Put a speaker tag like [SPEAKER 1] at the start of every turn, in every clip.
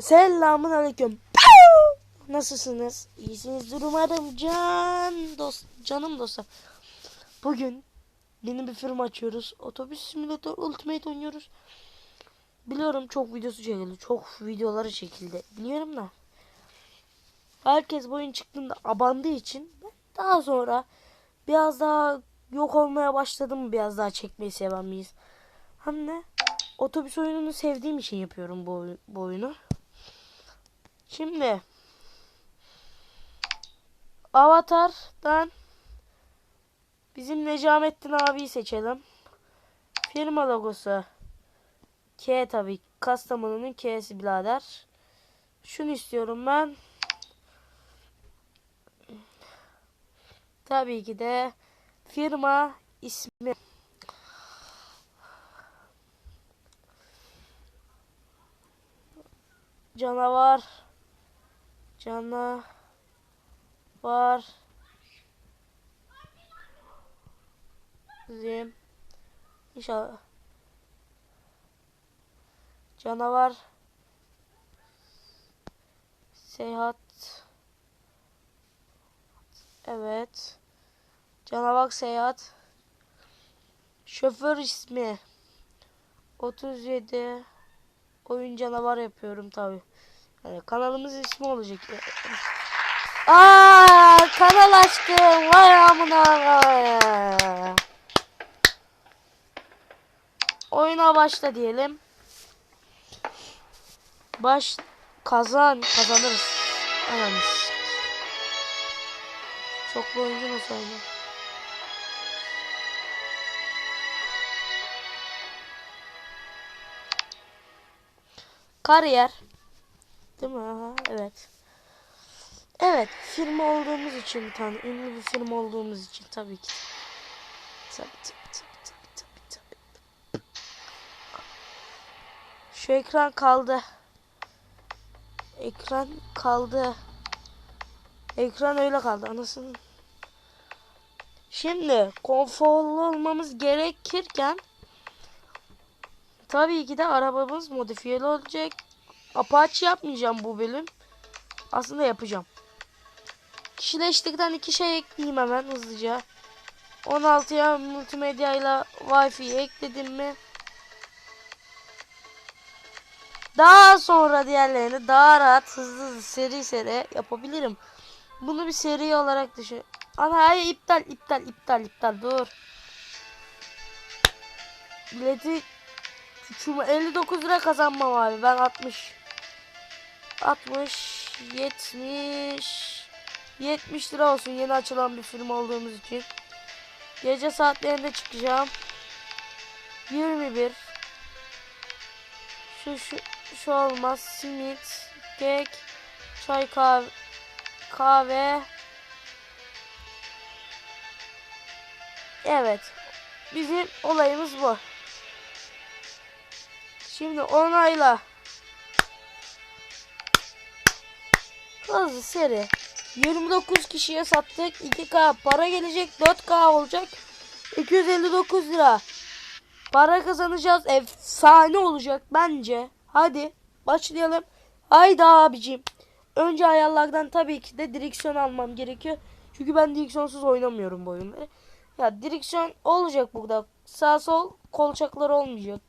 [SPEAKER 1] Selamun aleyküm. Nasılsınız? İyisinizdir umarım can dost canım dostum. Bugün yeni bir film açıyoruz. Otobüs simülatör Ultimate oynuyoruz. Biliyorum çok videosu çekildi. Çok videoları çekildi. Biliyorum da. Herkes bu oyun çıktığında abandığı için daha sonra biraz daha yok olmaya başladım. Biraz daha çekmeyi seven miyiz? Hem de otobüs oyununu sevdiğim için yapıyorum bu, bu oyunu. Şimdi Avatar'dan bizim Necamettin abiyi seçelim. Firma logosu K tabii. Kastamonu'nun K'si birader. Şunu istiyorum ben. Tabii ki de firma ismi. Canavar. Canavar. Zim. İnşallah. Canavar. Seyahat. Evet. Canavar seyahat. Şoför ismi. 37. Oyun canavar yapıyorum tabi. Yani kanalımız ismi olacak. Aa kanal açtım. Vay amına. Oyuna başla diyelim. Baş kazan kazanırız. Ananız. Çoklu oyuncu nasıl oynuyor? Kariyer. Değil mi? Aha, evet. Evet, firma olduğumuz için bir tane ünlü bir firma olduğumuz için tabii ki. Tabii tabii tabii tabii tabii. tabii. Şu ekran kaldı. Ekran kaldı. Ekran öyle kaldı anasını. Şimdi konforlu olmamız gerekirken tabii ki de arabamız modifiyeli olacak. Apache yapmayacağım bu bölüm. Aslında yapacağım. Kişileştikten iki şey ekleyeyim hemen hızlıca. 16'ya multimedya ile Wi-Fi ekledim mi? Daha sonra diğerlerini daha rahat hızlı hızlı seri seri yapabilirim. Bunu bir seri olarak düşün. Ana hayır iptal iptal iptal iptal dur. Bileti küçüğümü 59 lira kazanmam abi. Ben 60 60 70 70 lira olsun yeni açılan bir film olduğumuz için. Gece saatlerinde çıkacağım. 21 şu şu şu olmaz. Simit, kek, çay kahve kahve. Evet. Bizim olayımız bu. Şimdi onayla. Hızlı seri. 29 kişiye sattık. 2K para gelecek. 4K olacak. 259 lira. Para kazanacağız. Efsane olacak bence. Hadi başlayalım. Haydi abicim. Önce ayarlardan tabii ki de direksiyon almam gerekiyor. Çünkü ben direksiyonsuz oynamıyorum bu oyunu. Ya direksiyon olacak burada. Sağ sol kolçaklar olmayacak.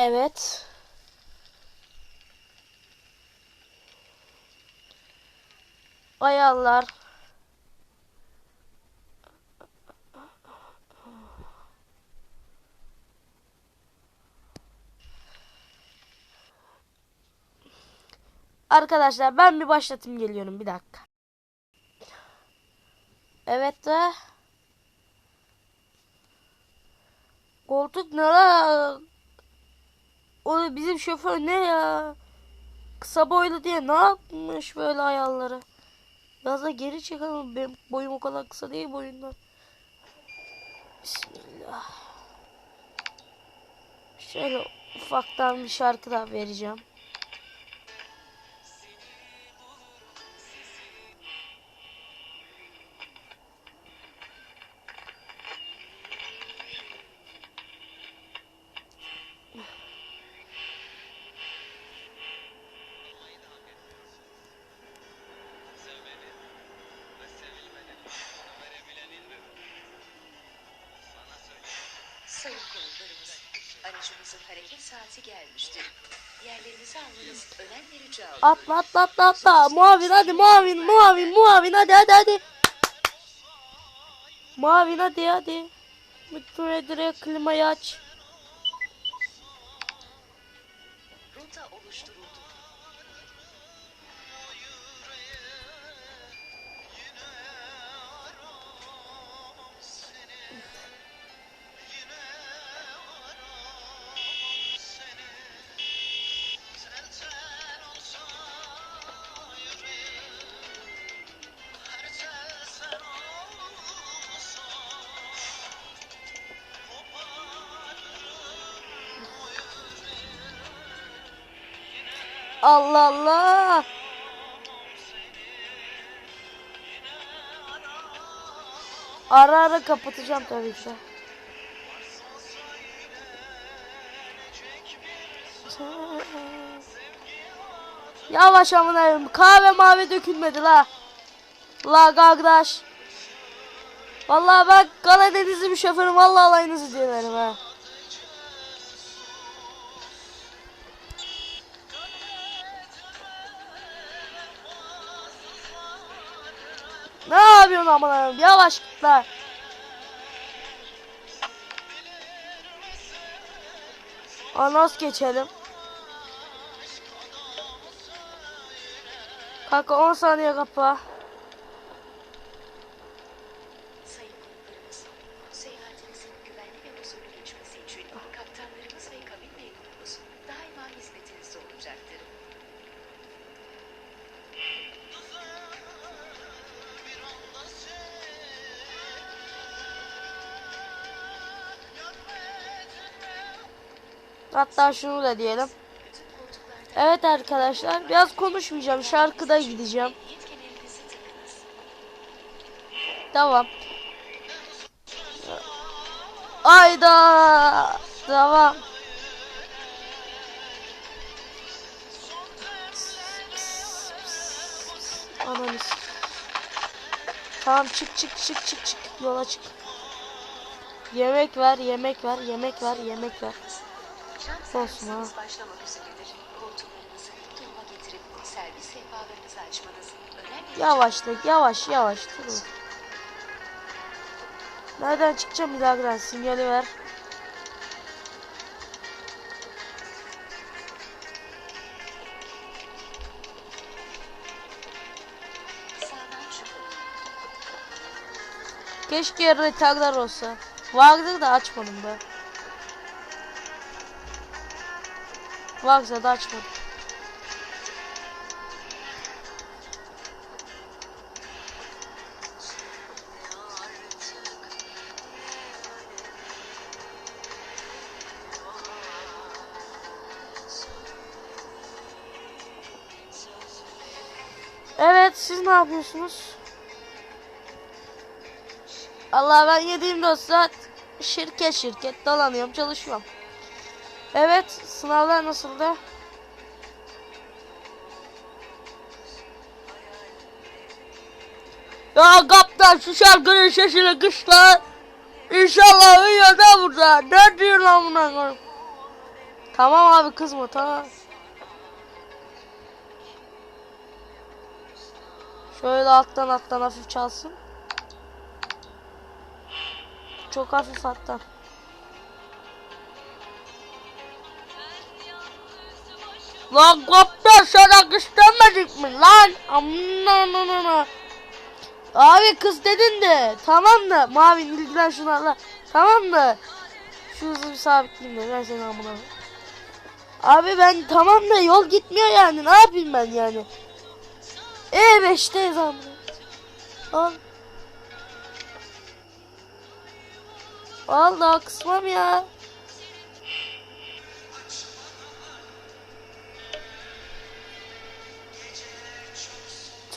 [SPEAKER 1] Evet. Ayarlar. Arkadaşlar ben bir başlatım geliyorum bir dakika. Evet de. Koltuk ne? O bizim şoför ne ya? Kısa boylu diye ne yapmış böyle ayarları? Biraz da geri çekelim. Benim boyum o kadar kısa değil boyundan. Bismillah. Şöyle ufaktan bir şarkı da vereceğim.
[SPEAKER 2] Aracımızın hareket saati gelmiştir. Yerlerinizi almanız önemli rica olur.
[SPEAKER 1] Atla atla atla atla. Muavin hadi muavin muavin muavin hadi hadi hadi. Muavin hadi hadi. Lütfen direkt klimayı aç. Allah Allah. Ara ara kapatacağım tabii ki. Yavaş amına koyayım. Kahve mavi dökülmedi la. La kardeş. Vallahi bak Karadenizli bir şoförüm. Vallahi alayınızı diyelim ha. Yapıyorsun amına? Yavaş git lan. Anas geçelim. Kanka 10 saniye kapa. Hatta şunu da diyelim. Evet arkadaşlar biraz konuşmayacağım. Şarkıda gideceğim. Tamam. Ayda. Tamam. Ananız. Tamam çık çık çık çık çık yola çık. Yemek ver, yemek ver, yemek ver, yemek ver.
[SPEAKER 2] Şam
[SPEAKER 1] Olsun ha.
[SPEAKER 2] servisiniz başlamak üzeredir. Koltuklarınızı duruma getirip servis sehpalarınızı açmanız önemli rica
[SPEAKER 1] Yavaşla, yavaş, yavaş. Dur. Nereden çıkacağım bir daha sinyali ver. Keşke retardar olsa. Vardı da açmadım be. Varsa da açmadım. Evet siz ne yapıyorsunuz? Allah ben yediğim saat şirket şirket dolanıyorum çalışıyorum. Evet sınavlar nasıldı? Ya kaptan şu şarkının sesini kış lan. İnşallah uyuyor da burada. Ne diyor lan buna? Tamam abi kızma tamam. Şöyle alttan alttan hafif çalsın. Çok hafif hatta. Lan kaptan sana kız demedik mi lan? Aman Abi kız dedin de tamam da. Mavi ilgilen şunlarla tamam da. Şu hızı bir sabitleyeyim de ben seni amına Abi ben tamam da yol gitmiyor yani. Ne yapayım ben yani? E5'teyiz amına Al. Al daha kısmam ya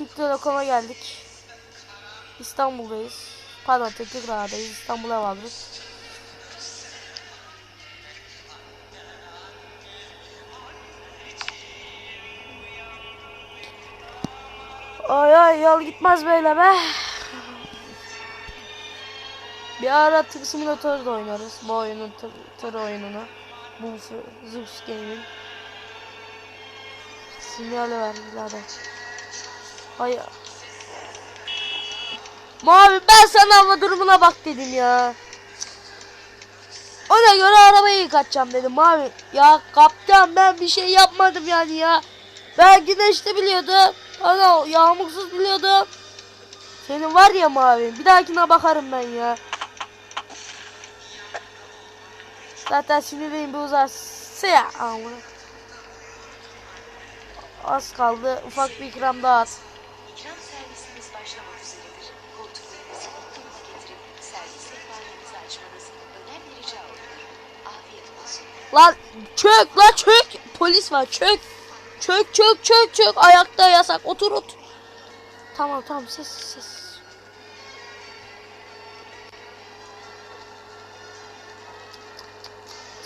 [SPEAKER 1] Türk Telekom'a geldik. İstanbul'dayız. Pardon Tekirdağ'dayız. İstanbul'a vardık. Ay ay yol gitmez böyle be. Bir ara tır simülatörü de oynarız. Bu oyunun tır, tır oyununu. Bu Zeus Game'in. Sinyali ver birader. Hayır. Mavi ben sana hava durumuna bak dedim ya. Ona göre arabayı yıkatacağım dedim mavi. Ya kaptan ben bir şey yapmadım yani ya. Ben güneşte biliyordum. Ana yağmursuz biliyordum. Senin var ya mavi. Bir dahakine bakarım ben ya. Zaten sinirliyim bir uzarsa ya. Az kaldı. Ufak bir ikram daha at. Lan çök lan çök. Polis var çök. Çök çök çök çök. Ayakta yasak. Otur otur. Tamam tamam ses ses.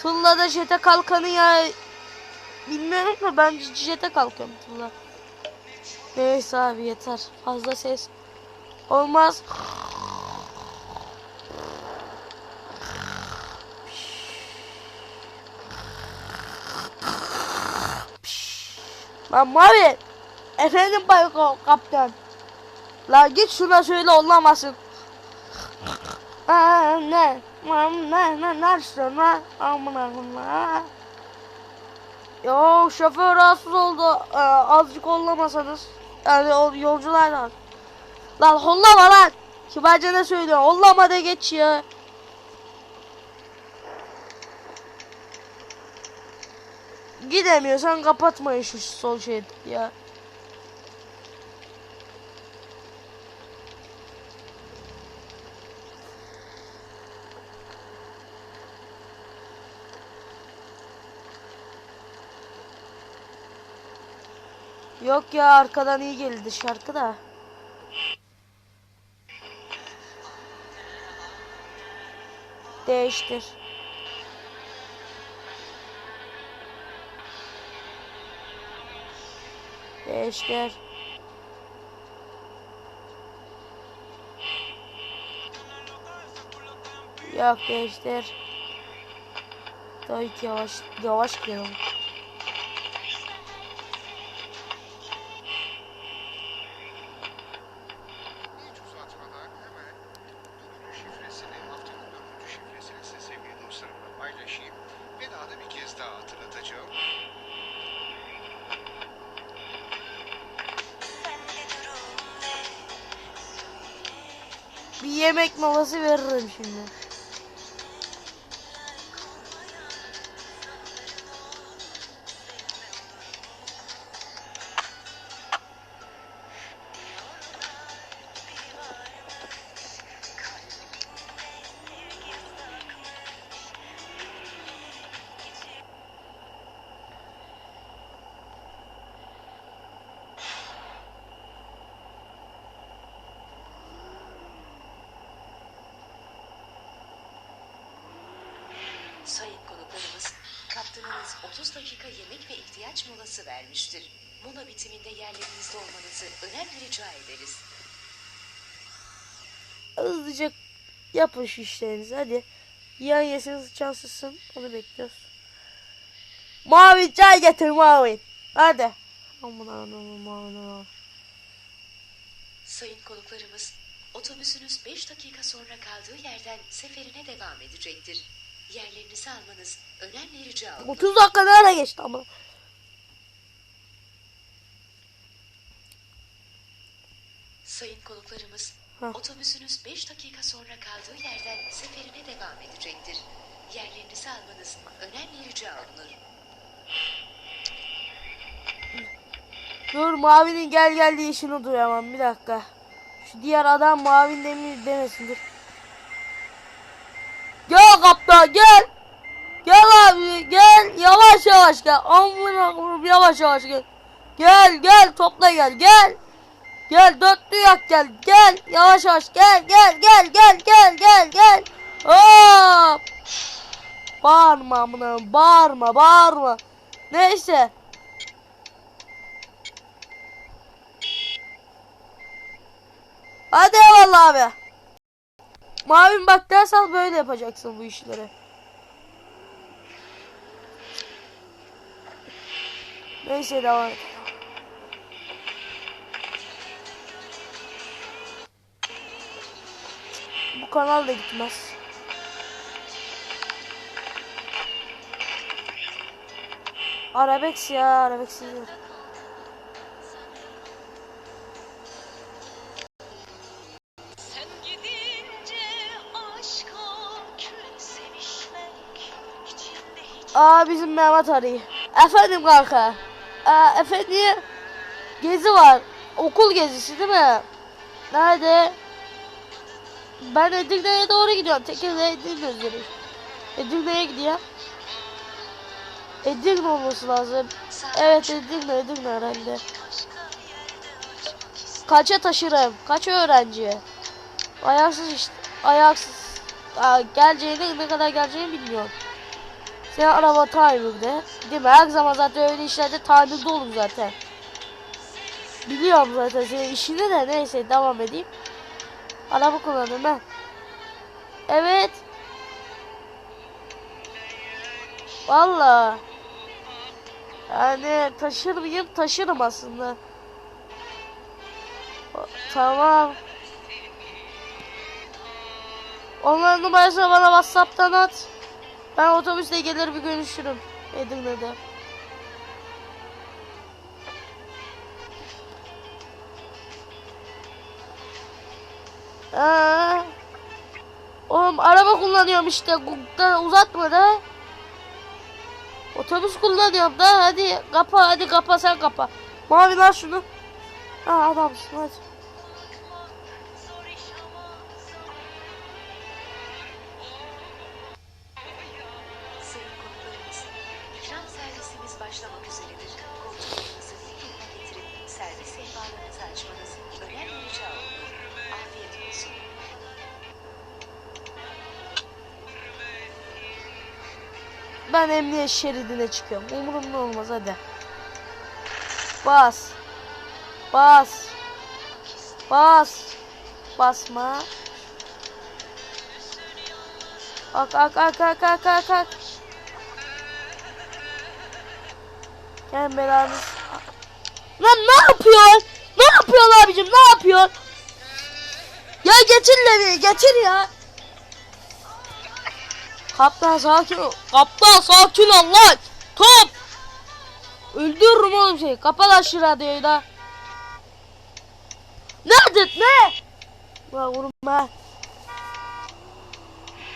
[SPEAKER 1] Tulla da jete kalkanı ya. Bilmiyorum da ben jete kalkıyorum Tulla. Neyse abi yeter. Fazla ses. Olmaz. Lan mavi. Efendim bay kaptan. La git şuna söyle olamazsın. Aa, ne? Lan ne ne ne lan? Amına koyayım. Yo şoför rahatsız oldu. Ee, azıcık hollamasanız. Yani o yolcular da. Lan hollama lan. Kibarca ne söylüyor? Hollama da geç ya. Gidemiyorsan kapatmayın şu sol şey ya. Yok ya arkadan iyi geldi şarkı da. Değiştir. Değiştir. Yok değiştir. Tabii ki yavaş yavaş gidelim. Veririm şimdi.
[SPEAKER 2] 30 dakika yemek ve ihtiyaç molası vermiştir. Mola bitiminde yerlerinizde olmanızı önemli rica ederiz.
[SPEAKER 1] Hızlıca yapın şu işlerinizi hadi. Yiyen yesin sıçan sıçsın. Onu bekliyoruz. Mavi çay getir mavi. Hadi. Aman aman aman.
[SPEAKER 2] Sayın konuklarımız, otobüsünüz 5 dakika sonra kaldığı yerden seferine devam edecektir. Yerlerinizi almanız önemli rica olunur.
[SPEAKER 1] 30 dakika ne ara geçti ama.
[SPEAKER 2] Sayın konuklarımız,
[SPEAKER 1] Heh.
[SPEAKER 2] otobüsünüz 5 dakika sonra kaldığı yerden seferine devam edecektir. Yerlerinizi almanız önemli rica olunur.
[SPEAKER 1] Dur mavinin gel gel diye işini duyamam bir dakika. Şu diğer adam mavin demi demesin dur. Kaptan gel. Gel abi gel yavaş yavaş gel. Amına koyayım yavaş yavaş gel. Gel gel topla gel gel. Gel dörtlü yak gel gel yavaş yavaş gel gel gel gel gel gel gel. Hop. Bağırma amına bağırma bağırma. Neyse. Hadi eyvallah abi. Mavim bak ders al böyle yapacaksın bu işleri. Neyse devam et. Bu kanal da gitmez. Arabex ya Arabex izler. Aa bizim Mehmet arıyor. Efendim kanka. Aa, efendim. Gezi var. Okul gezisi değil mi? Nerede? Ben Edirne'ye doğru gidiyorum. Tekirdağ Edirne üzeri. Edirne'ye gidiyorum. Edirne olması lazım. Evet Edirne Edirne herhalde. Kaça taşırım? Kaç öğrenci? Ayaksız işte. Ayaksız. Aa, geleceğini ne kadar geleceğini bilmiyorum. Sen araba tamirde. Değil mi? Her zaman zaten öyle işlerde tamirde olur zaten. Biliyorum zaten senin işini de neyse devam edeyim. Araba kullanıyorum ben. Evet. Valla. Yani taşır mıyım? Taşırım aslında. Tamam. Onların numarasını bana Whatsapp'tan at. Ben otobüste gelir bir görüşürüm. Edirne'de. Aa, oğlum araba kullanıyorum işte. Uzatma da. Otobüs kullanıyorum da. Hadi kapa hadi kapa sen kapa. Mavi lan şunu. Ha adamsın hadi. Ben emniyet şeridine çıkıyorum. Umurumda olmaz hadi. Bas. Bas. Bas. Basma. Ak ak ak ak ak ak ak. Gel belanı. Lan ne yapıyorsun? Ne yapıyorsun abicim? Ne yapıyorsun? Ya getir Levi, getir ya. Kaptan sakin ol. Kaptan sakin ol lan. Top. Öldürürüm oğlum seni. Kapat şu radyoyu da. Nerede? Ne? Ulan vurma.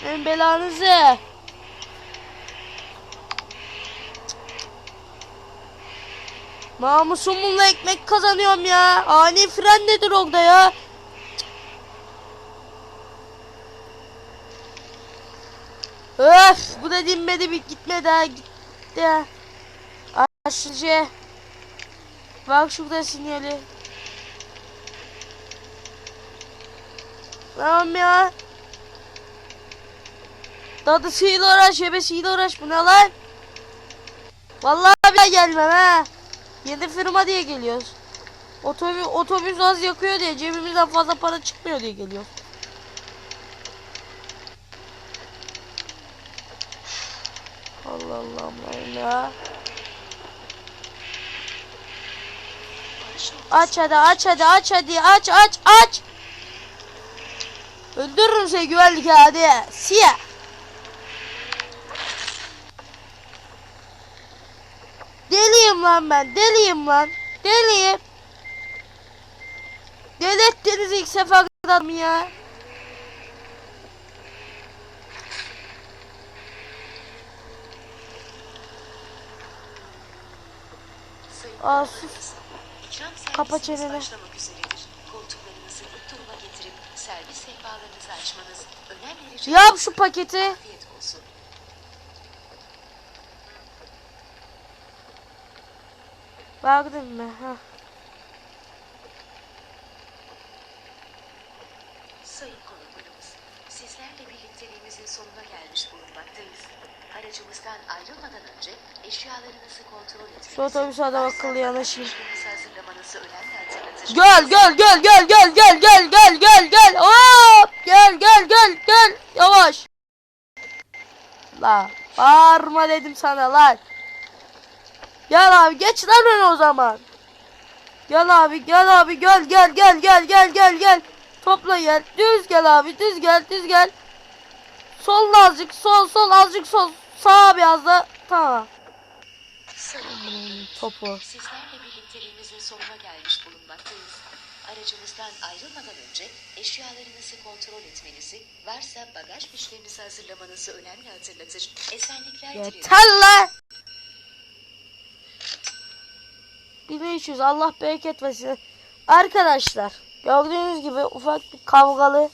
[SPEAKER 1] Ben belanızı. Namusumla ekmek kazanıyorum ya. Ani fren nedir orada ya? Öf bu da dinmedi bir gitmedi ha gitti. Aşıcı. Bak şurada sinyali. Tamam ya. Dadısıyla uğraş, yebesiyle uğraş. Bu ne lan? Vallahi bir gelmem ha. Yeni firma diye geliyoruz. Otobüs, otobüs az yakıyor diye cebimizden fazla para çıkmıyor diye geliyor. Allah Allah Allah ya.
[SPEAKER 2] Barış
[SPEAKER 1] Aç hadi aç hadi aç hadi aç aç aç. Öldürürüm seni güvenlik ha, hadi. Siyah. Deliyim lan ben deliyim lan. Deliyim. Deli ettiniz ilk sefer adam ya. Aa. Kapa çeneni.
[SPEAKER 2] Şey.
[SPEAKER 1] Yap şu paketi. Baktın mı? Ha.
[SPEAKER 2] Sayın konuklarımız, sizlerle birlikteliğimizin sonuna gelmiş bulunmaktayız. Aracımızdan ayrılmadan önce eşyalarınızı kontrol etmenizi...
[SPEAKER 1] Şu otobüse adam akıllı yanaşayım. Gel gel gel gel gel gel gel gel gel gel. Hop! Gel gel gel. gel gel yavaş. La bağırma dedim sana lan. Gel abi geç lan öne o zaman. Gel abi gel abi gel gel gel gel gel gel gel. Topla gel. Düz gel abi düz gel düz gel. Sol azıcık sol sol azıcık sol. Sağ biraz da tamam. Topu.
[SPEAKER 2] Sizlerle birlikteliğimizin sonuna gelmiş bulunmaktayız. Aracımızdan ayrılmadan önce eşyalarınızı kontrol etmenizi, varsa bagaj fişlerinizi hazırlamanızı önemli hatırlatır. Esenlikler dilerim.
[SPEAKER 1] Yeter lan. 1500 Allah bereket versin. Arkadaşlar gördüğünüz gibi ufak bir kavgalı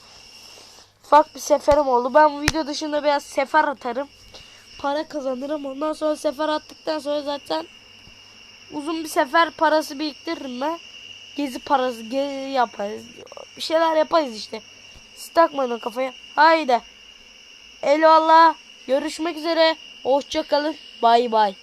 [SPEAKER 1] ufak bir seferim oldu. Ben bu video dışında biraz sefer atarım. Para kazanırım. Ondan sonra sefer attıktan sonra zaten uzun bir sefer parası biriktiririm ben. Gezi parası gezi yaparız. Bir şeyler yaparız işte. Siz takmayın kafaya. Haydi. Eyvallah. Görüşmek üzere. Hoşça kalın. Bay bay.